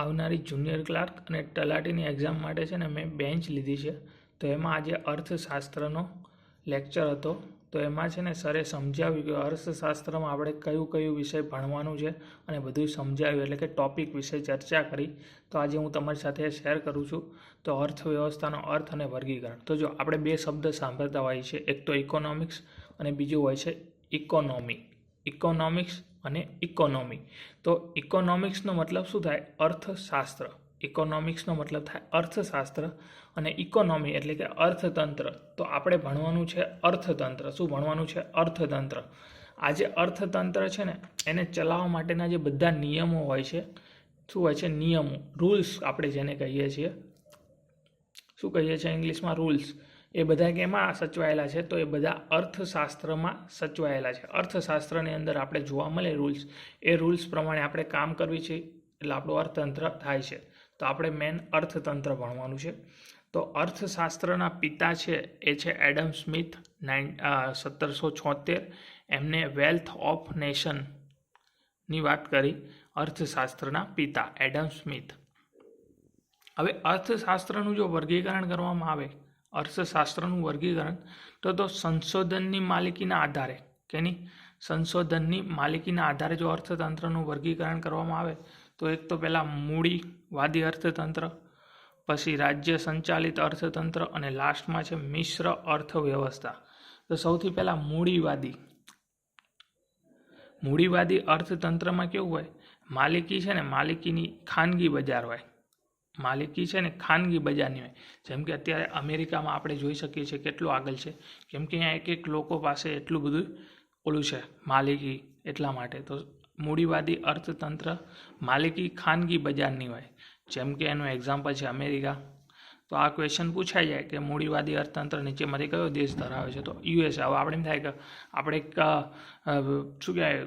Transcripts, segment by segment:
આવનારી junior clerk અને તલાટીની exam માટે છે ને મેં બેન્ચ લીધી છે. તો એમાં આજે અર્થશાસ્ત્રનો લેક્ચર હતો. તો એમાં છે ને સરે સમજાવ્યું કે અર્થશાસ્ત્રમાં આપણે કયું કયું વિષય ભણવાનું છે અને બધું સમજાવ્યું એટલે કે ટોપિક વિશે ચર્ચા કરી. તો આજે હું તમારી સાથે શેર કરું છું. તો અર્થવ્યવસ્થાનો અર્થ અને વર્ગીકરણ. તો જો આપણે બે શબ્દ સાંભળતા હોઈએ છીએ, એક તો ઇકોનોમિક્સ અને બીજું હોય છે ઇકોનોમી ઇકોનોમિક્સ અને ઇકોનોમી તો ઇકોનોમિક્સનો મતલબ શું થાય? અર્થશાસ્ત્ર. ઇકોનોમિક્સનો મતલબ થાય અર્થશાસ્ત્ર અને ઇકોનોમી એટલે કે અર્થતંત્ર. તો આપણે ભણવાનું છે અર્થતંત્ર. શું ભણવાનું છે? અર્થતંત્ર. આ જે અર્થતંત્ર છે ને, એને ચલાવવા માટેના જે બધા નિયમો હોય છે, શું હોય છે? નિયમો. રૂલ્સ આપણે જેને કહીએ છીએ. શું કહીએ છીએ ઇંગ્લિશમાં? રૂલ્સ એ બધા કેમાં સચવાયેલા છે, તો એ બધા અર્થશાસ્ત્રમાં સચવાયેલા છે. અર્થશાસ્ત્રની અંદર આપણે જોવા મળે રૂલ્સ એ રૂલ્સ પ્રમાણે આપણે કામ કરવી છે, એટલે આપણું અર્થતંત્ર થાય છે. તો આપણે મેન અર્થતંત્ર ભણવાનું છે. તો અર્થશાસ્ત્રના પિતા છે, એ છે એડમ સ્મિથ, નાઇન સત્તરસો છોતેર એમને વેલ્થ ઓફ નેશનની વાત કરી, અર્થશાસ્ત્રના પિતા એડમ સ્મિથ. હવે અર્થશાસ્ત્રનું જો વર્ગીકરણ કરવામાં આવે અર્થશાસ્ત્રનું વર્ગીકરણ તો તો સંશોધનની માલિકીના આધારે કેની સંશોધનની માલિકીના આધારે જો અર્થતંત્રનું વર્ગીકરણ કરવામાં આવે, તો એક તો પહેલાં મૂડીવાદી અર્થતંત્ર, પછી રાજ્ય સંચાલિત અર્થતંત્ર અને લાસ્ટમાં છે મિશ્ર અર્થવ્યવસ્થા. તો સૌથી પહેલાં મૂડીવાદી. મૂડીવાદી અર્થતંત્રમાં કેવું હોય? માલિકી છે ને માલિકીની ખાનગી બજાર હોય. માલિકી છે ને ખાનગી બજારની હોય. જેમ કે અત્યારે અમેરિકામાં આપણે જોઈ શકીએ છીએ કેટલું આગળ છે. કેમ કે અહીંયા એક એક લોકો પાસે એટલું બધું ઓલું છે, માલિકી એટલા માટે. તો મૂડીવાદી અર્થતંત્ર માલિકી ખાનગી બજારની હોય. જેમ કે એનું એક્ઝામ્પલ છે અમેરિકા. તો આ ક્વેશ્ચન પૂછાઈ જાય કે મૂડીવાદી અર્થતંત્ર નીચેમાંથી કયો દેશ ધરાવે છે? તો યુએસ હવે આપણે એમ થાય કે આપણે એક શું કહેવાય?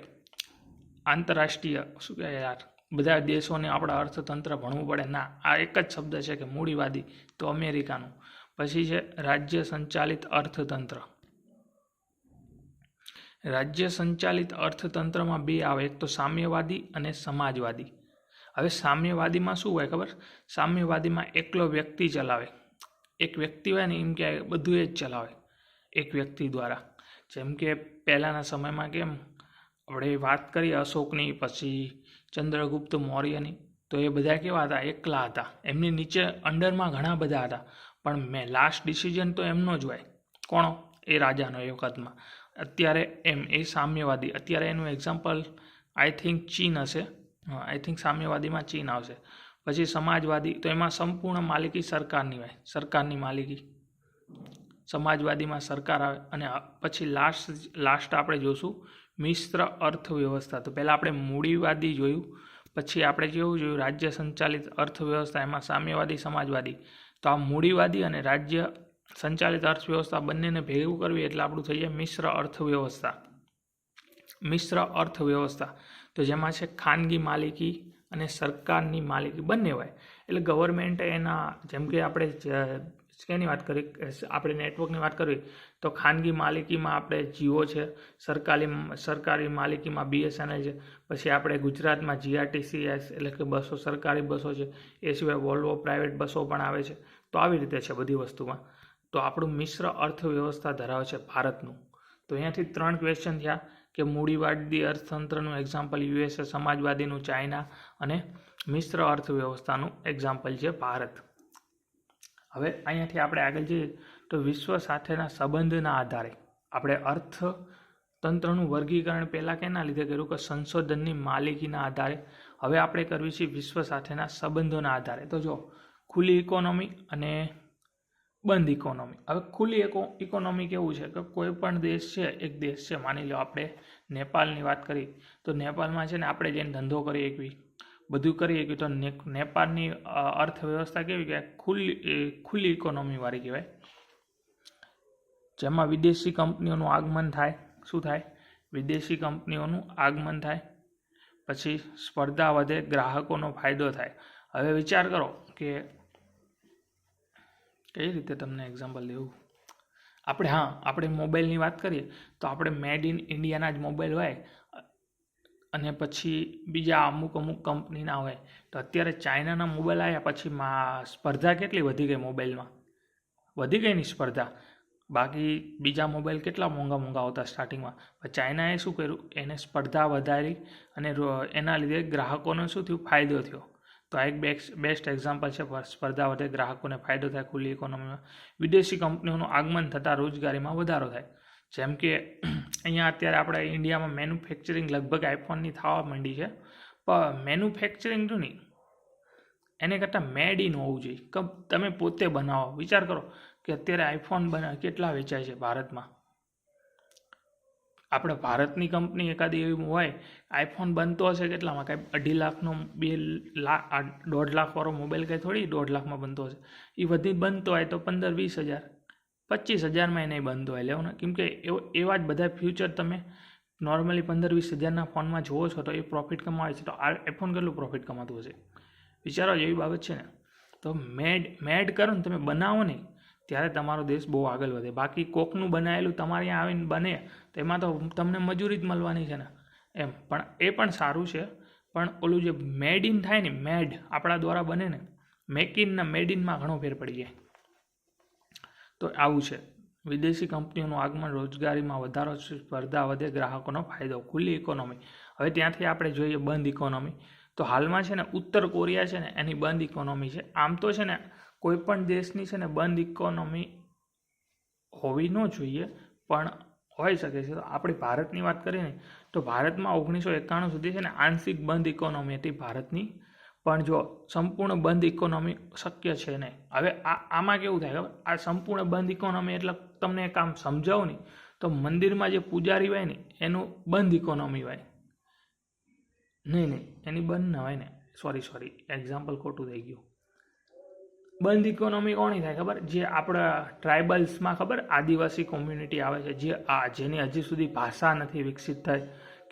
આંતરરાષ્ટ્રીય, શું કહેવાય યાર? બધા દેશોને આપણા અર્થતંત્ર ભણવું પડે. ના, આ એક જ શબ્દ છે કે મૂડીવાદી, તો અમેરિકાનું. પછી છે રાજ્ય સંચાલિત અર્થતંત્ર. રાજ્ય સંચાલિત અર્થતંત્રમાં બે આવે, એક તો સામ્યવાદી અને સમાજવાદી. હવે સામ્યવાદીમાં શું હોય ખબર? સામ્યવાદીમાં એકલો વ્યક્તિ ચલાવે. એક વ્યક્તિ હોય ને એમ કે બધું એ જ ચલાવે. એક વ્યક્તિ દ્વારા. જેમ કે પહેલાંના સમયમાં કેમ આપણે વાત કરીએ અશોકની, પછી ચંદ્રગુપ્ત મૌર્યની. તો એ બધા કેવા હતા? એકલા હતા. એમની નીચે અંડરમાં ઘણા બધા હતા. પણ મેં લાસ્ટ ડિસિઝન તો એમનો જ હોય. કોણો? એ રાજાનો એ વખતમાં. અત્યારે એમ, એ સામ્યવાદી. અત્યારે એનું એક્ઝામ્પલ આઈ થિંક ચીન હશે. આઈ થિંક સામ્યવાદીમાં ચીન આવશે. પછી સમાજવાદી, તો એમાં સંપૂર્ણ માલિકી સરકારની હોય. સરકારની માલિકી. સમાજવાદીમાં સરકાર આવે. અને પછી લાસ્ટ લાસ્ટ આપણે જોશું. મિશ્ર અર્થવ્યવસ્થા. તો પહેલાં આપણે મૂડીવાદી જોયું, પછી આપણે કેવું જોયું, રાજ્ય સંચાલિત અર્થવ્યવસ્થા, એમાં સામ્યવાદી, સમાજવાદી. તો આ મૂડીવાદી અને રાજ્ય સંચાલિત અર્થવ્યવસ્થા બંનેને ભેગું કરવી એટલે આપણું થઈ જાય મિશ્ર અર્થવ્યવસ્થા. મિશ્ર અર્થવ્યવસ્થા. તો જેમાં છે ખાનગી માલિકી અને સરકારની માલિકી બંને હોય. એટલે ગવર્મેન્ટ એના, જેમ કે આપણે શેની વાત કરી? આપણે નેટવર્કની વાત કરવી? તો ખાનગી માલિકીમાં આપણે જીઓ છે, સરકારી સરકારી માલિકીમાં બીએસએનએલ છે, પછી આપણે ગુજરાતમાં જીઆરટીસીએસ એટલે કે બસો, સરકારી બસો છે, એ સિવાય વોલ્વો પ્રાઇવેટ બસો પણ આવે છે. તો આવી રીતે છે બધી વસ્તુમાં. તો આપણું મિશ્ર અર્થવ્યવસ્થા ધરાવે છે ભારતનું. તો અહીંયાથી ત્રણ ક્વેશ્ચન થયા, કે મૂડીવાદી અર્થતંત્રનું એક્ઝામ્પલ યુએસએ સમાજવાદીનું ચાઇના અને મિશ્ર અર્થવ્યવસ્થાનું એક્ઝામ્પલ છે ભારત. હવે અહીંયાથી આપણે આગળ જઈએ તો વિશ્વ સાથેના સંબંધના આધારે આપણે અર્થતંત્રનું વર્ગીકરણ પહેલાં કેના લીધે કર્યું કે સંશોધનની માલિકીના આધારે. હવે આપણે કરવી છે વિશ્વ સાથેના સંબંધોના આધારે. તો જો ખુલ્લી ઇકોનોમી અને બંધ ઇકોનોમી. હવે ખુલ્લી ઇકોનોમી કેવું છે? કે કોઈ પણ દેશ છે, એક દેશ છે, માની લો આપણે નેપાળની વાત કરી, તો નેપાળમાં છે ને આપણે જેને ધંધો કરી એકવી બધું કરીએ કે તો નેપાળની અર્થવ્યવસ્થા કેવી કહેવાય ખુલ્લી ખુલ્લી ઇકોનોમીવાળી કહેવાય. જેમાં વિદેશી કંપનીઓનું આગમન થાય, શું થાય? વિદેશી કંપનીઓનું આગમન થાય, પછી સ્પર્ધા વધે, ગ્રાહકોનો ફાયદો થાય. હવે વિચાર કરો કે કઈ રીતે તમને એક્ઝામ્પલ દેવું? આપણે, હા, આપણે મોબાઈલની વાત કરીએ, તો આપણે મેડ ઇન ઇન્ડિયાના જ મોબાઈલ હોય અને પછી બીજા અમુક અમુક કંપનીના હોય. તો અત્યારે ચાઇનાના મોબાઈલ આવ્યા પછી સ્પર્ધા કેટલી વધી ગઈ મોબાઈલમાં? વધી ગઈ ની સ્પર્ધા. બાકી બીજા મોબાઈલ કેટલા મોંઘા મોંઘા આવતા સ્ટાર્ટિંગમાં? પણ ચાઇનાએ શું કર્યું? એને સ્પર્ધા વધારી અને એના લીધે ગ્રાહકોને શું થયું? ફાયદો થયો. તો આ એક બેસ્ટ બેસ્ટ એક્ઝામ્પલ છે સ્પર્ધા વધે ગ્રાહકોને ફાયદો થાય, ખુલ્લી ઇકોનોમીમાં વિદેશી કંપનીઓનું આગમન થતાં રોજગારીમાં વધારો થાય. જેમ કે, અહીંયા અત્યારે આપણે ઇન્ડિયામાં મેન્યુફેક્ચરિંગ લગભગ આઈફોનની થવા માંડી છે. પણ મેન્યુફેક્ચરિંગ જો નહીં, એને કરતાં મેડ ઇન હોવું જોઈએ. કે તમે પોતે બનાવો. વિચાર કરો કે અત્યારે આઈફોન બના, કેટલા વેચાય છે ભારતમાં? આપણે ભારતની કંપની એકાદી એવી હોય આઈફોન બનતો હશે કેટલામાં? કાંઈ અઢી લાખનો, બે લાખ દોઢ લાખવાળો મોબાઈલ કાંઈ થોડી દોઢ લાખમાં બનતો હશે. એ બધી બનતો હોય તો પંદર વીસ હજાર. પચીસ હજારમાં એ નહીં બનતો હોય. લેવાનો કેમકે એવો જ બધા ફ્યુચર તમે નોર્મલી પંદર વીસ હજારના ફોનમાં જુઓ છો તો એ પ્રોફિટ કમાવે છે. તો આ આઈફોન કેટલું પ્રોફિટ કમાતું હશે? વિચારો એવી બાબત છે ને. તો મેડ મેડ કરો ને, તમે બનાવો ને ત્યારે તમારો દેશ બહુ આગળ વધે. બાકી કોકનું બનાવેલું તમારે ત્યાં આવીને બને, તો એમાં તો તમને મજૂરી જ મળવાની છે ને. એમ. પણ એ પણ સારું છે. પણ ઓલું જે મેડ ઇન થાય ને મેડ આપણા દ્વારા બને ને મેક ઇનના મેડ ઇનમાં ઘણો ફેર પડી જાય. તો આવું છે. વિદેશી કંપનીઓનું આગમન રોજગારીમાં વધારો સ્પર્ધા વધે, ગ્રાહકોનો ફાયદો, ખુલ્લી ઇકોનોમી હવે ત્યાંથી આપણે જોઈએ બંધ ઇકોનોમી તો હાલમાં છે ને ઉત્તર કોરિયા છે ને એની બંધ ઇકોનોમી છે. આમ તો છે ને કોઈ પણ દેશની છે ને બંધ ઇકોનોમી હોવી ન જોઈએ, પણ હોઈ શકે છે. તો આપણી ભારતની વાત કરીએ ને, તો ભારતમાં ઓગણીસો એકાણું સુધી છે ને આંશિક બંધ ઇકોનોમી હતી ભારતની. પણ જો સંપૂર્ણ બંધ ઇકોનોમી શક્ય છે નહીં. હવે આ, આમાં કેવું થાય? ખબર? આ સંપૂર્ણ બંધ ઇકોનોમી એટલે તમને એક આમ સમજાવું ને, તો મંદિરમાં જે પૂજારી હોય ને, એનું બંધ ઇકોનોમી હોય. નહીં નહીં, એની બંધ ના હોય ને. સોરી સોરી એક્ઝામ્પલ ખોટું થઈ ગયું. બંધ ઇકોનોમી કોની થાય ખબર? જે આપણા ટ્રાઇબલ્સમાં ખબર? આદિવાસી કોમ્યુનિટી આવે છે, જે આ જેની હજી સુધી ભાષા નથી વિકસિત થઈ.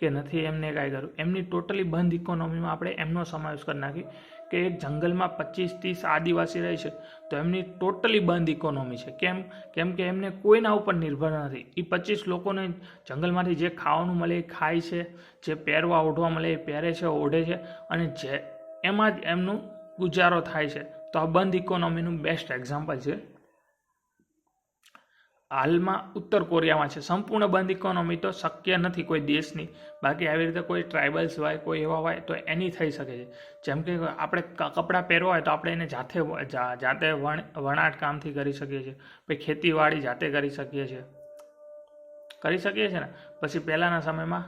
કે નથી એમને કાંઈ કર્યું. એમની ટોટલી બંધ ઇકોનોમીમાં આપણે એમનો સમાવેશ કરી નાખી કે એક જંગલમાં પચીસ ત્રીસ આદિવાસી રહે છે, તો એમની ટોટલી બંધ ઇકોનોમી છે. કેમ? કેમ કે એમને કોઈના ઉપર નિર્ભર નથી. એ પચીસ લોકોને જંગલમાંથી જે ખાવાનું મળે એ ખાય છે, જે પહેરવા ઓઢવા મળે એ પહેરે છે, ઓઢે છે અને જે એમાં જ એમનું ગુજારો થાય છે. તો આ બંધ ઇકોનોમીનું બેસ્ટ એક્ઝામ્પલ છે હાલમાં ઉત્તર કોરિયામાં છે. સંપૂર્ણ બંધ ઇકોનોમી તો શક્ય નથી કોઈ દેશની. બાકી આવી રીતે કોઈ ટ્રાઇબલ્સ હોય, કોઈ એવા હોય તો એની થઈ શકે છે. જેમ કે આપણે કપડાં પહેરવા હોય તો આપણે એને જાતે જાતે વણ, વણાટ કામથી કરી શકીએ છીએ. પછી ખેતીવાડી જાતે કરી શકીએ છીએ. કરી શકીએ છીએ ને? પછી પહેલાંના સમયમાં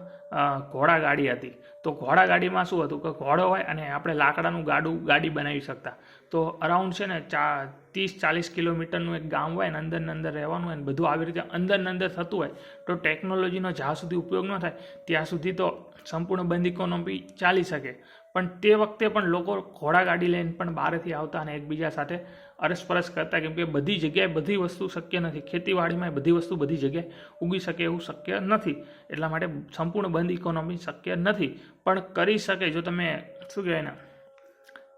ઘોડાગાડી હતી. તો ઘોડાગાડીમાં શું હતું કે ઘોડો હોય અને આપણે લાકડાનું ગાડું, ગાડી બનાવી શકતા. તો અરાઉન્ડ છે ને, ચા, ત્રીસ ચાલીસ કિલોમીટરનું એક ગામ હોય ને અંદર અંદર રહેવાનું હોય ને, બધું આવી રીતે અંદર અંદર થતું હોય, તો ટેકનોલોજીનો જ્યાં સુધી ઉપયોગ ન થાય, ત્યાં સુધી તો સંપૂર્ણ બંધ ઇકોનોમી ચાલી શકે. પણ તે વખતે પણ લોકો ઘોડાગાડી લઈને પણ બહારથી આવતા અને એકબીજા સાથે અરસપરસ કરતા કેમ કે બધી જગ્યાએ બધી વસ્તુ શક્ય નથી. ખેતીવાડીમાં બધી વસ્તુ બધી જગ્યાએ ઉગી શકે એવું શક્ય નથી. એટલા માટે સંપૂર્ણ બંધ ઇકોનોમી શક્ય નથી. પણ કરી શકે જો તમે, શું કહેવાય ને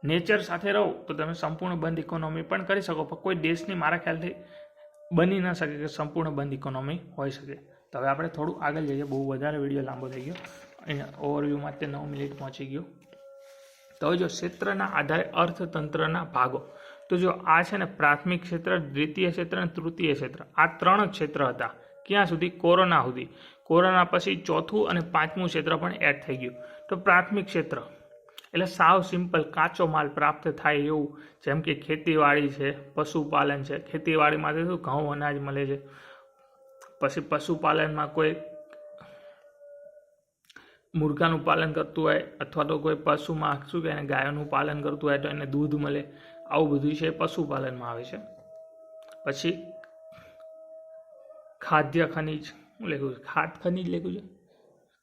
નેચર સાથે રહો તો તમે સંપૂર્ણ બંધ ઇકોનોમી પણ કરી શકો. પણ કોઈ દેશની મારા ખ્યાલથી બની ન શકે કે સંપૂર્ણ બંધ ઇકોનોમી હોઈ શકે. તો હવે આપણે થોડું આગળ જઈએ. બહુ વધારે વીડિયો લાંબો થઈ ગયો. અહીંયા ઓવરવ્યૂમાં તે નવ મિનિટ પહોંચી ગયો. તો જો ક્ષેત્રના આધારે અર્થતંત્રના ભાગો. તો જો આ છે ને પ્રાથમિક ક્ષેત્ર, દ્વિતીય ક્ષેત્ર અને તૃતીય ક્ષેત્ર. આ ત્રણ ક્ષેત્ર હતા. ક્યાં સુધી? કોરોના સુધી. કોરોના પછી ચોથું અને પાંચમું ક્ષેત્ર પણ એડ થઈ ગયું. તો પ્રાથમિક ક્ષેત્ર. એટલે સાવ સિમ્પલ કાચો માલ પ્રાપ્ત થાય એવું. જેમ કે ખેતીવાડી છે, પશુપાલન છે. ખેતીવાડીમાંથી શું? ઘઉં અનાજ મળે છે. પછી પશુપાલનમાં કોઈ મુર્ગાનું પાલન કરતું હોય અથવા તો કોઈ પશુમાં શું કહે એને ગાયોનું પાલન કરતું હોય તો એને દૂધ મળે. આવું બધું છે પશુપાલનમાં આવે છે. પછી ખાદ્ય ખનિજ શું લખ્યું છે ખાદ ખનિજ લખ્યું છે.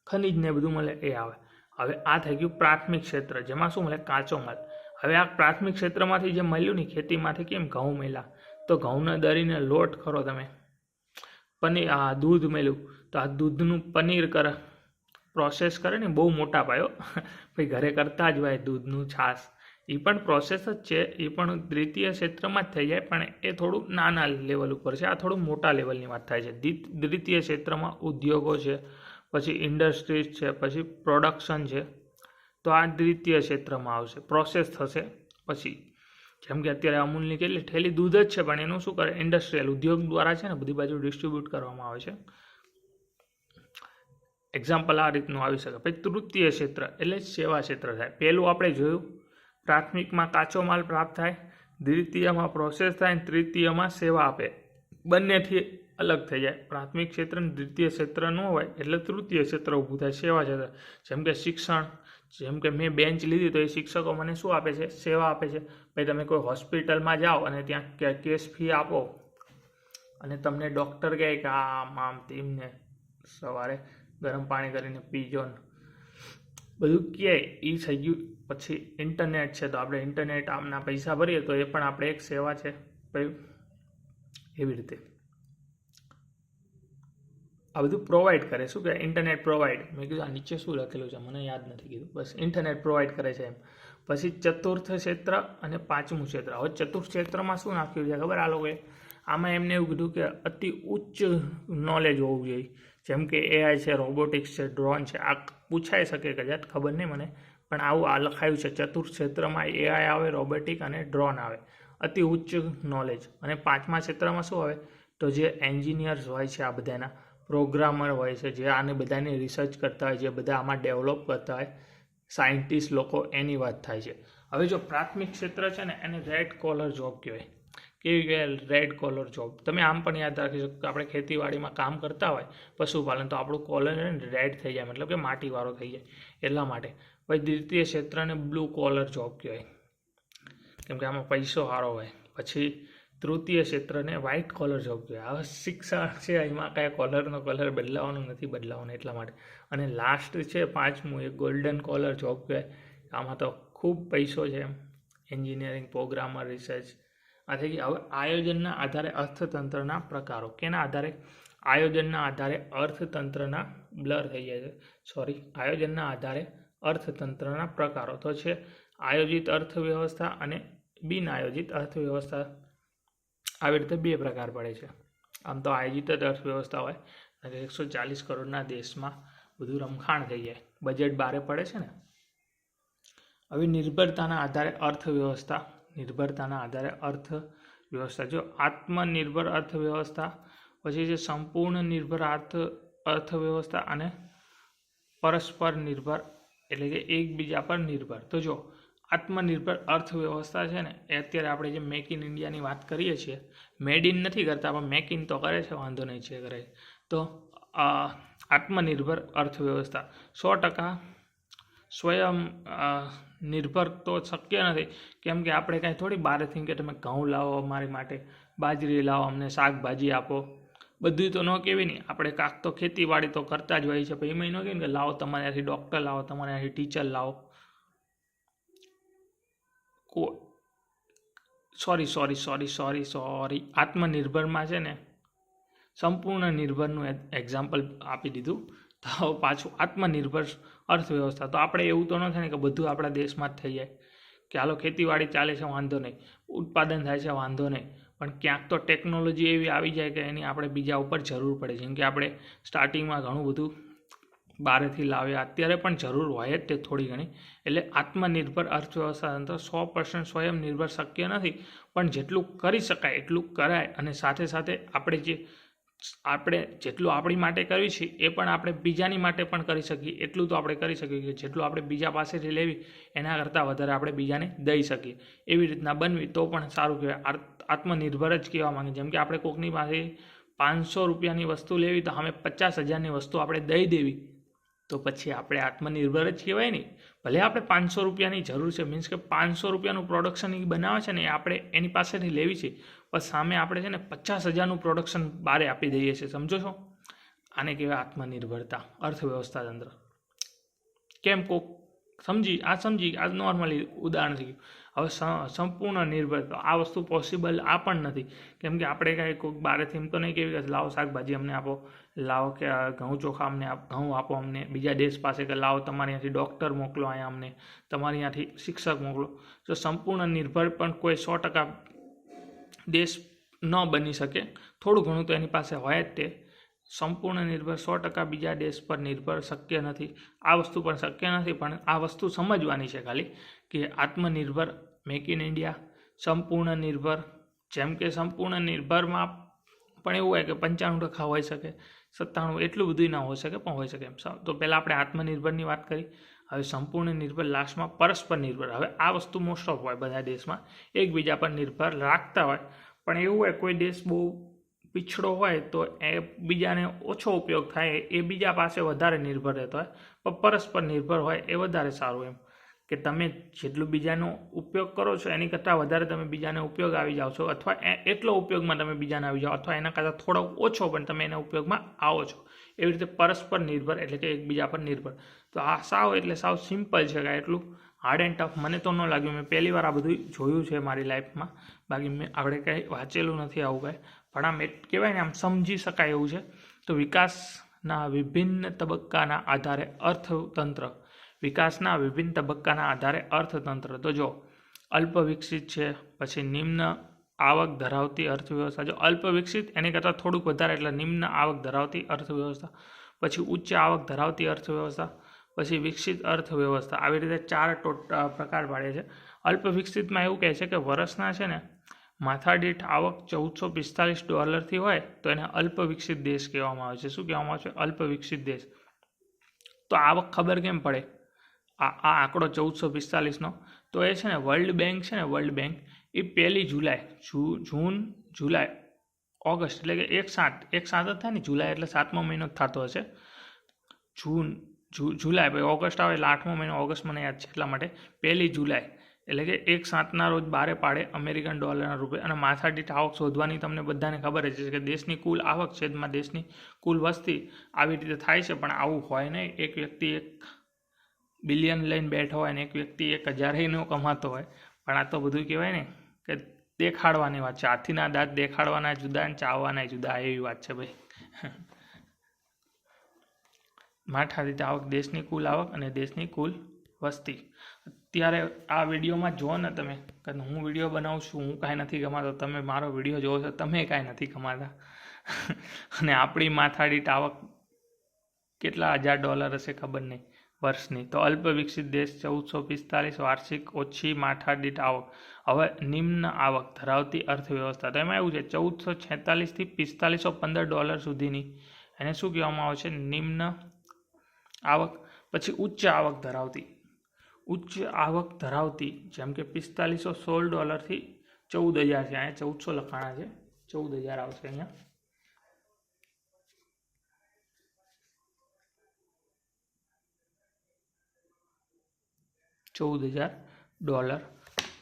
ખનિજ ને બધું મળે એ આવે. હવે આ થઈ ગયું પ્રાથમિક ક્ષેત્ર, જેમાં શું મળે? કાચો માલ. હવે આ પ્રાથમિક ક્ષેત્રમાંથી જે મળ્યું ને ખેતીમાંથી કેમ? ઘઉં મળ્યા. તો ઘઉંને દરીને લોટ કરો તમે. પનીર, આ દૂધ મળ્યું. તો આ દૂધનું પનીર કરે પ્રોસેસ કરે ને, બહુ મોટા પાયો. ભાઈ ઘરે કરતા જ હોય દૂધનું છાશ. એ પણ પ્રોસેસ જ છે. એ પણ દ્વિતીય ક્ષેત્રમાં જ થઈ જાય, પણ એ થોડું નાના લેવલ ઉપર છે. આ થોડું મોટા લેવલની વાત થાય છે. દ્વિતીય ક્ષેત્રમાં ઉદ્યોગો છે, પછી ઇન્ડસ્ટ્રીઝ છે, પછી પ્રોડક્શન છે. તો આ દ્વિતીય ક્ષેત્રમાં આવશે. પ્રોસેસ થશે. પછી જેમ કે અત્યારે અમૂલની કેટલી ઠેલી દૂધ જ છે, પણ એનું શું કરે? ઇન્ડસ્ટ્રીયલ ઉદ્યોગ દ્વારા છે ને બધી બાજુ ડિસ્ટ્રીબ્યુટ કરવામાં આવે છે. એક્ઝામ્પલ આ રીતનું આવી શકે. પછી તૃતીય ક્ષેત્ર એટલે સેવા ક્ષેત્ર થાય. પહેલું આપણે જોયું પ્રાથમિકમાં કાચો માલ પ્રાપ્ત થાય, દ્વિતીયમાં પ્રોસેસ થાય અને તૃતીયમાં સેવા આપે. બંનેથી અલગ થઈ જાય. પ્રાથમિક ક્ષેત્ર અને દ્વિતીય ક્ષેત્ર ન હોય એટલે તૃતીય ક્ષેત્ર ઊભું થાય, સેવા ક્ષેત્ર. જેમ કે શિક્ષણ, જેમ કે મેં બેન્ચ લીધી તો એ શિક્ષકો મને શું આપે છે? સેવા આપે છે. ભાઈ, તમે કોઈ હોસ્પિટલમાં જાઓ અને ત્યાં કેસ ફી આપો અને તમને ડૉક્ટર કહે કે આમ આમ તેમને સવારે ગરમ પાણી કરીને પીજો બધું કહે એ થઈ ગયું. પછી ઇન્ટરનેટ છે તો આપણે ઇન્ટરનેટ આમના પૈસા ભરીએ તો એ પણ આપણે એક સેવા છે એવી રીતે. આ બધું પ્રોવાઈડ કરે. શું કે ઇન્ટરનેટ પ્રોવાઈડ મેં કીધું આ નીચે શું લખેલું છે? મને યાદ નથી કીધું. બસ ઇન્ટરનેટ પ્રોવાઈડ કરે છે એમ. પછી ચતુર્થ ક્ષેત્ર અને પાંચમું ક્ષેત્ર. હવે ચતુર્થ ક્ષેત્રમાં શું નાખ્યું છે ખબર આ લોકોએ? આમાં એમને એવું કીધું કે અતિ ઉચ્ચ નોલેજ હોવું જોઈએ. જેમ કે એઆઈ છે રોબોટિક્સ છે ડ્રોન છે. આ પૂછાઈ શકે કદાચ ખબર નહીં મને. પણ આવું આ લખાયું છે. ચતુર્થ ક્ષેત્રમાં એઆઈ આવે, રોબોટિક અને ડ્રોન આવે. અતિ ઉચ્ચ નોલેજ અને પાંચમા ક્ષેત્રમાં શું આવે? તો જે એન્જિનિયર્સ હોય છે આ બધાના પ્રોગ્રામર હોય છે, જે આને બધાની રિસર્ચ કરતા હોય, જે બધા આમાં ડેવલપ કરતા હોય સાયન્ટિસ્ટ લોકો એની વાત થાય છે. હવે જો પ્રાથમિક ક્ષેત્ર છે ને, એને રેડ કોલર જોબ કહેવાય. કેવી કહેવાય? રેડ કોલર જોબ તમે આમ પણ યાદ રાખી શકો આપણે ખેતીવાડીમાં કામ કરતા હોય પશુપાલન, તો આપણું કોલર રેડ થઈ જાય. મતલબ કે માટીવાળો થઈ જાય એટલા માટે. પછી દ્વિતીય ક્ષેત્રને બ્લુ કોલર જોબ કહેવાય. કેમ કે આમાં પૈસો સારો હોય. પછી તૃતીય ક્ષેત્રને વ્હાઇટ કોલર જોબ કહેવાય. હવે શિક્ષણ છે, એમાં કાંઈ કોલરનો કલર બદલાવાનો નથી, બદલાવાનો એટલા માટે. અને લાસ્ટ છે, પાંચમું એ ગોલ્ડન કોલર જોબ કહેવાય. આમાં તો ખૂબ પૈસો છે એમ. એન્જિનિયરિંગ પ્રોગ્રામર રિસર્ચ આ થઈ ગઈ હવે આયોજનના આધારે અર્થતંત્રના પ્રકારો. કેના આધારે? આયોજનના આધારે અર્થતંત્રના બ્લર થઈ જાય છે. સોરી આયોજનના આધારે અર્થતંત્રના પ્રકારો તો છે આયોજિત અર્થવ્યવસ્થા અને બિન આયોજિત અર્થવ્યવસ્થા. આવી રીતે બે પ્રકાર પડે છે. આમ તો આયોજિત જ અર્થવ્યવસ્થા હોય એકસો ચાલીસ કરોડના દેશમાં બધું રમખાણ થઈ જાય. બજેટ બારે પડે છે ને? હવે નિર્ભરતાના આધારે અર્થવ્યવસ્થા, નિર્ભરતાના આધારે અર્થવ્યવસ્થા. જો આત્મનિર્ભર અર્થવ્યવસ્થા, પછી છે સંપૂર્ણ નિર્ભર અર્થ અર્થવ્યવસ્થા અને પરસ્પર નિર્ભર એટલે કે એકબીજા પર નિર્ભર. તો જો આત્મનિર્ભર અર્થવ્યવસ્થા છે ને અત્યારે આપણે જે મેક ઇન ઇન્ડિયાની વાત કરીએ છીએ મેડ ઇન નથી કરતા, પણ મેક ઇન તો કરે છે, વાંધો નહીં છે કરે. તો આત્મનિર્ભર અર્થવ્યવસ્થા. સો ટકા સ્વયં નિર્ભર તો શક્ય નથી. કેમ કે આપણે કાંઈ થોડી બહારથી કે તમે ઘઉં લાવો અમારી માટે, બાજરી લાવો અમને, શાકભાજી આપો બધું તો ન કેવી નહીં આપણે કાંક તો ખેતીવાડી તો કરતા જ હોય છે પણ એમાં ન ને કે લાવો તમારે અહીં ડૉક્ટર લાવો, તમારે અહીં ટીચર લાવો. કો sorry sorry sorry sorry sorry આત્મનિર્ભરમાં છે ને સંપૂર્ણ નિર્ભરનું એક્ઝામ્પલ આપી દીધું. તો પાછું આત્મનિર્ભર અર્થવ્યવસ્થા. તો આપણે એવું તો ન થાય ને કે બધું આપણા દેશમાં જ થઈ જાય. કે હાલો ખેતીવાડી ચાલે છે, વાંધો નહીં. ઉત્પાદન થાય છે, વાંધો નહીં. પણ ક્યાંક તો ટેકનોલોજી એવી આવી જાય કે એની આપણે બીજા ઉપર જરૂર પડે. જેમ કે આપણે સ્ટાર્ટિંગમાં ઘણું બધું બહારેથી લાવ્યા. અત્યારે પણ જરૂર હોય જ તે થોડી ઘણી. એટલે આત્મનિર્ભર અર્થવ્યવસ્થા તંત્ર સો પર્સન્ટ સ્વયં નિર્ભર શક્ય નથી. પણ જેટલું કરી શકાય એટલું કરાય. અને સાથે સાથે આપણે જે આપણે જેટલું આપણી માટે કરવી છે એ પણ આપણે બીજાની માટે પણ કરી શકીએ. એટલું તો આપણે કરી શકીએ કે જેટલું આપણે બીજા પાસેથી લેવી એના કરતાં વધારે આપણે બીજાને દઈ શકીએ. એવી રીતના બનવી તો પણ સારું કહેવાય. આત્મનિર્ભર જ કહેવા માંગે જેમ કે આપણે કોકની પાસે પાંચસો રૂપિયાની વસ્તુ લેવી તો અમે પચાસ હજારની વસ્તુ આપણે દઈ દેવી. તો પછી આપણે આત્મનિર્ભર જ કહેવાય નહીં ભલે આપણે પાંચસો રૂપિયાની જરૂર છે મીન્સ કે પાંચસો રૂપિયાનું પ્રોડક્શન એ બનાવે છે ને એ આપણે એની પાસેથી લેવી છે, પણ સામે આપણે છે ને પચાસ હજારનું પ્રોડક્શન બારે આપી દઈએ છીએ, સમજો છો? આને કહેવાય આત્મનિર્ભરતા, અર્થવ્યવસ્થા તંત્ર. કેમ કોક? સમજી, આ સમજી, આ નોર્મલી ઉદાહરણ થઈ ગયું. હવે સંપૂર્ણ નિર્ભર. આ વસ્તુ પોસિબલ આ પણ નથી. કેમ કે આપણે કાંઈ કોઈક બારેથી એમ તો નહીં કેવી કે લાવો શાકભાજી અમને આપો, લાવો કે ઘઉં ચોખા અમને આપ- ઘઉં આપો અમને. બીજા દેશ પાસે કે લાવો, તમારે ત્યાંથી ડૉક્ટર મોકલો અહીંયા અમને. તમારે ત્યાંથી શિક્ષક મોકલો. તો સંપૂર્ણ નિર્ભર પણ કોઈ સો ટકા દેશ ન બની શકે, થોડું ઘણું તો એની પાસે હોય જ તે. સંપૂર્ણ નિર્ભર, સો ટકા બીજા દેશ પર નિર્ભર શક્ય નથી. આ વસ્તુ પણ શક્ય નથી, પણ આ વસ્તુ સમજવાની છે ખાલી. કે આત્મનિર્ભર, મેક ઇન ઇન્ડિયા, સંપૂર્ણ નિર્ભર, જેમ કે સંપૂર્ણ નિર્ભરમાં પણ એવું હોય કે પંચાણું ટકા હોઈ શકે, સત્તાણું એટલું બધું ના હોઈ શકે, પણ હોઈ શકે એમ. તો પહેલાં આપણે આત્મનિર્ભરની વાત કરી, હવે સંપૂર્ણ નિર્ભર, લાસ્ટમાં પરસ્પર નિર્ભર. હવે આ વસ્તુ મોસ્ટ ઓફ હોય બધા દેશમાં, એકબીજા પર નિર્ભર રાખતા હોય. પણ એવું હોય કોઈ દેશ બહુ પીછડો હોય તો એ બીજાને ઓછો ઉપયોગ થાય, એ બીજા પાસે વધારે નિર્ભર રહેતો હોય. પણ પરસ્પર નિર્ભર હોય એ વધારે સારું એમ. કે તમે જેટલું બીજાનો ઉપયોગ કરો છો, એની કરતાં વધારે તમે બીજાને ઉપયોગ આવી જાઓ છો અથવા એટલો ઉપયોગમાં તમે બીજાને આવી જાઓ અથવા એના કરતાં થોડો ઓછો પણ તમે એના ઉપયોગમાં આવો છો. એવી રીતે પરસ્પર નિર્ભર એટલે કે એકબીજા પર નિર્ભર. તો આ સાવ એટલે સાવ સિમ્પલ છે કાંઈ એટલું. હાર્ડ એન્ડ ટફ મને તો ન લાગ્યું. મેં પહેલી વાર આ બધું જોયું છે મારી લાઈફમાં. બાકી મેં આપણે કંઈ વાંચેલું નથી આવું કાંઈ. પણ આમ કહેવાય ને આમ સમજી શકાય એવું છે. તો વિકાસના વિભિન્ન તબક્કાના આધારે અર્થતંત્ર વિકાસના વિભિન્ન તબક્કાના આધારે અર્થતંત્ર. તો જો અલ્પ વિકસિત છે, પછી નિમ્ન આવક ધરાવતી અર્થવ્યવસ્થા. જો અલ્પ વિકસિત એની કરતાં થોડુંક વધારે, એટલે નિમ્ન આવક ધરાવતી અર્થવ્યવસ્થા. પછી ઉચ્ચ આવક ધરાવતી અર્થવ્યવસ્થા. પછી વિકસિત અર્થવ્યવસ્થા. આવી રીતે ચાર પ્રકાર પાડે છે. અલ્પ વિકસિતમાં એવું કહે છે કે વર્ષના છે ને માથાદીઠ આવક ચૌદસો પિસ્તાલીસ ડોલરથી હોય, તો એને અલ્પ વિકસિત દેશ કહેવામાં આવે છે. શું કહેવામાં આવે છે? અલ્પ વિકસિત દેશ. તો આવક ખબર કેમ પડે? આ આ આંકડો ચૌદસો પિસ્તાલીસનો. તો એ છે ને વર્લ્ડ બેંક છે ને વર્લ્ડ બેંક, એ પહેલી જુલાઈ જૂન, જુલાઈ, ઓગસ્ટ, એટલે કે એક સાત એક સાત જ થાય ને જુલાઈ એટલે સાતમો મહિનો જ થતો હશે. જૂન જુલાઈ ભાઈ ઓગસ્ટ આવે એટલે આઠમો મહિનો, ઓગસ્ટ મને યાદ છે એટલા માટે. પહેલી જુલાઈ, એટલે કે એક સાતના રોજ બારે પાડે અમેરિકન ડોલરના રૂપે. અને માથાદીઠ આવક શોધવાની તમને બધાને ખબર જ છે કે દેશની કુલ આવક, છેદમાં દેશની કુલ વસ્તી આવી રીતે થાય છે, પણ આવું હોય નહીં. એક વ્યક્તિ એક બિલિયન લઈને બેઠો હોય ને એક વ્યક્તિ એક હજારેયનો કમાતો હોય, પણ આ તો બધું કહેવાય ને કે દેખાડવાની વાત છે. હાથીના દાંત દેખાડવાના જુદા અને ચાવવાના જુદા, એવી વાત છે ભાઈ. માઠાદીઠ આવક, દેશની કુલ આવક અને દેશની કુલ વસ્તી. અત્યારે આ વિડીયોમાં જુઓ ને તમે, કે હું વીડિયો બનાવું છું, હું કાંઈ નથી કમાતો, તમે મારો વીડિયો જોવો છો, તમે કાંઈ નથી કમાતા. અને આપણી માથાદીઠ આવક કેટલા હજાર ડોલર હશે ખબર નહીં. વર્ષની. તો અલ્પ વિકસિત દેશ ચૌદસો પિસ્તાલીસ વાર્ષિક ઓછી માથાદીઠ આવક. હવે નિમ્ન આવક ધરાવતી અર્થવ્યવસ્થા. તો એમાં એવું છે, ચૌદસો છેતાલીસથી પિસ્તાલીસો પંદર ડોલર સુધીની એને શું કહેવામાં આવે છે? નિમ્ન આવક. પછી ઉચ્ચ આવક ધરાવતી. ઉચ્ચ આવક ધરાવતી જેમ કે પિસ્તાલીસો સોળ ડોલરથી ચૌદ હજાર છે. અહીંયા ચૌદસો લખાણા છે. ચૌદ હજાર આવશે અહીંયા. ચૌદ હજાર ડોલર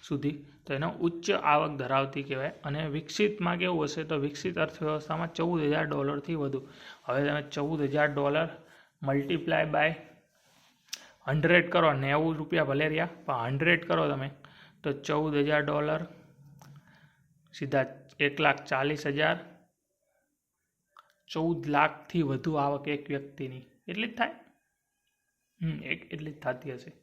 સુધી. તો એનો ઉચ્ચ આવક ધરાવતી કહેવાય અને વિકસિતમાં કેવું હશે તો વિકસિત અર્થવ્યવસ્થામાં ચૌદ હજાર ડોલરથી વધુ. હવે તમે ચૌદ હજાર ડોલર મલ્ટીપ્લાય બાય હંડ્રેડ કરો, નેવું રૂપિયા ભલે રહ્યા, પણ હંડ્રેડ કરો તમે. તો ચૌદ હજાર ડોલર સીધા એક લાખ ચાલીસ હજાર ચૌદ લાખથી વધુ આવક એક વ્યક્તિની. એટલી જ થાય? એક, એટલી જ થતી હશે.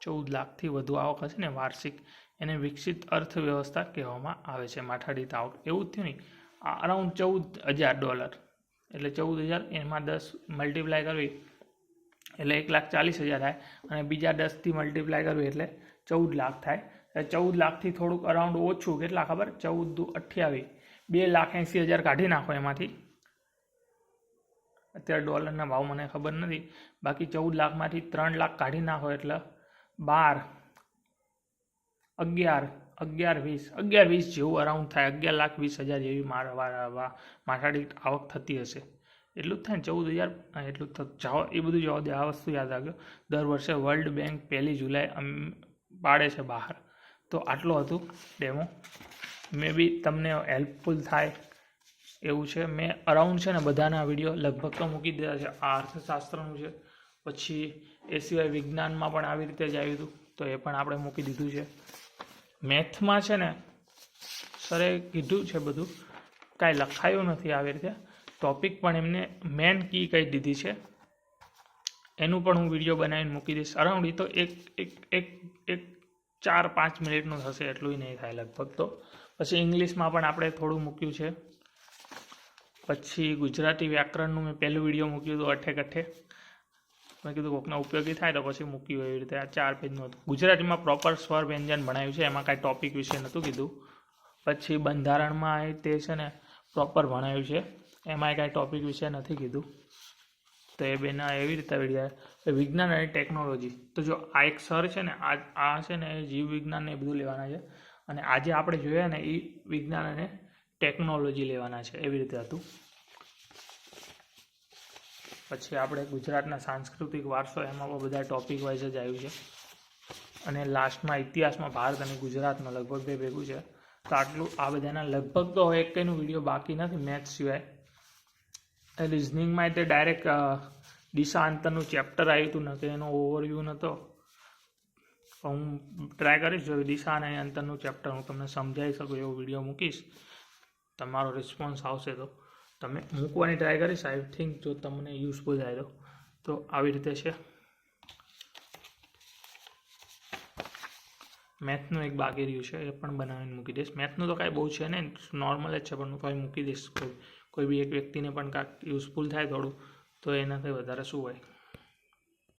ચૌદ લાખથી વધુ આવક હશે ને વાર્ષિક એને વિકસિત અર્થવ્યવસ્થા કહેવામાં આવે છે. માથાદીઠ આવક. એવું જ થયું ને અરાઉન્ડ ચૌદ હજાર ડોલર. એટલે ચૌદ હજાર એમાં દસ મલ્ટીપ્લાય કરવી એટલે એક લાખ ચાલીસ હજાર થાય અને બીજા દસથી મલ્ટીપ્લાય કરવી એટલે ચૌદ લાખ થાય. ચૌદ લાખથી થોડુંક અરાઉન્ડ ઓછું કેટલા ખબર? ચૌદ દુ અઠ્યાવીસ. બે લાખ એંસી હજાર કાઢી નાખો એમાંથી. અત્યારે ડોલરના ભાવ મને ખબર નથી. બાકી ચૌદ લાખમાંથી ત્રણ લાખ કાઢી નાખો એટલે બાર, અગિયાર અગિયાર, વીસ. અગિયાર, વીસ જેવું અરાઉન્ડ થાય. અગિયાર લાખ વીસ હજાર જેવી મારવા માથાદીઠ આવક થતી હશે. એટલું જ થાય ને? ચૌદ હજાર? એટલું જ જાઓ એ બધું જવા દે. આ વસ્તુ યાદ રાખજો. દર વર્ષે વર્લ્ડ બેંક પહેલી જુલાઈ પાડે છે બહાર. તો આટલું હતું ડેમો. મે બી તમને હેલ્પફુલ થાય એવું છે. મેં અરાઉન્ડ છે ને બધાના વીડિયો લગભગ તો મૂકી દીધા છે. આ અર્થશાસ્ત્રનું છે. પછી એ સિવાય વિજ્ઞાનમાં પણ આવી રીતે જ આવ્યું હતું, તો એ પણ આપણે મૂકી દીધું છે. મેથમાં છે ને, સરે કીધું છે બધું. કાંઈ લખાયું નથી આવી રીતે. ટોપિક પણ એમને મેન કી કહી દીધી છે. એનું પણ હું વીડિયો બનાવીને મૂકી દઈશ. અરાઉન્ડ તો એક એક એક એક, ચાર, પાંચ મિનિટનું થશે એટલું નહીં થાય લગભગ તો. પછી ઇંગ્લિશમાં પણ આપણે થોડું મૂક્યું છે. પછી ગુજરાતી વ્યાકરણનું મેં પહેલું વીડિયો મૂક્યું હતું અઠે. કઠે મેં કીધું કોકના ઉપયોગી થાય તો પછી મૂક્યું એવી રીતે આ ચાર પેજનું હતું. ગુજરાતીમાં પ્રોપર સ્વર વ્યંજન ભણાવ્યું છે, એમાં કાંઈ ટોપિક વિશે નહોતું કીધું. પછી બંધારણમાં તે છે ને પ્રોપર ભણાવ્યું છે એમાં કાંઈ ટોપિક વિશે નથી કીધું. તો એ બેના એવી રીતે વિડીયા વિજ્ઞાન અને ટેકનોલોજી તો જો આ એક સર છે ને, આ આ છે ને જીવ વિજ્ઞાન એ બધું લેવાના છે. અને આજે આપણે જોયા ને એ વિજ્ઞાન અને ટેકનોલોજી લેવાના છે, એવી રીતે હતું. પછી આપણે ગુજરાતના સાંસ્કૃતિક વારસો એમાં પણ બધા ટોપિક વાઇઝ જ આવ્યું છે. અને લાસ્ટમાં ઇતિહાસમાં ભારત અને ગુજરાતમાં લગભગ બે ભેગું છે. તો આટલું આ બધાના લગભગ તો એક કંઈનું વીડિયો બાકી નથી મેથ્સ સિવાય. રિઝનિંગમાં તે ડાયરેક્ટ દિશા અંતરનું ચેપ્ટર આવ્યું હતું ને કે એનો ઓવરવ્યૂ નહોતો હું ટ્રાય કરીશ, જો દિશા અને અંતરનું ચેપ્ટર હું તમને સમજાવી શકું એવો વીડિયો મૂકીશ. તમારો રિસ્પોન્સ આવશે તો. તમે મૂકવાની ટ્રાય કરીશ. આઈ થિંક જો તમને યુઝફુલ થાય તો આવી રીતે છે. મેથનું એક બાકી રહ્યું છે, એ પણ બનાવીને મૂકી દઈશ. મેથનું તો કાંઈ બહુ છે ને નોર્મલ જ છે, પણ હું કાંઈ મૂકી દઈશ. કોઈ બી એક વ્યક્તિને પણ કાંઈક યુઝફુલ થાય થોડું, તો એનાથી વધારે શું હોય?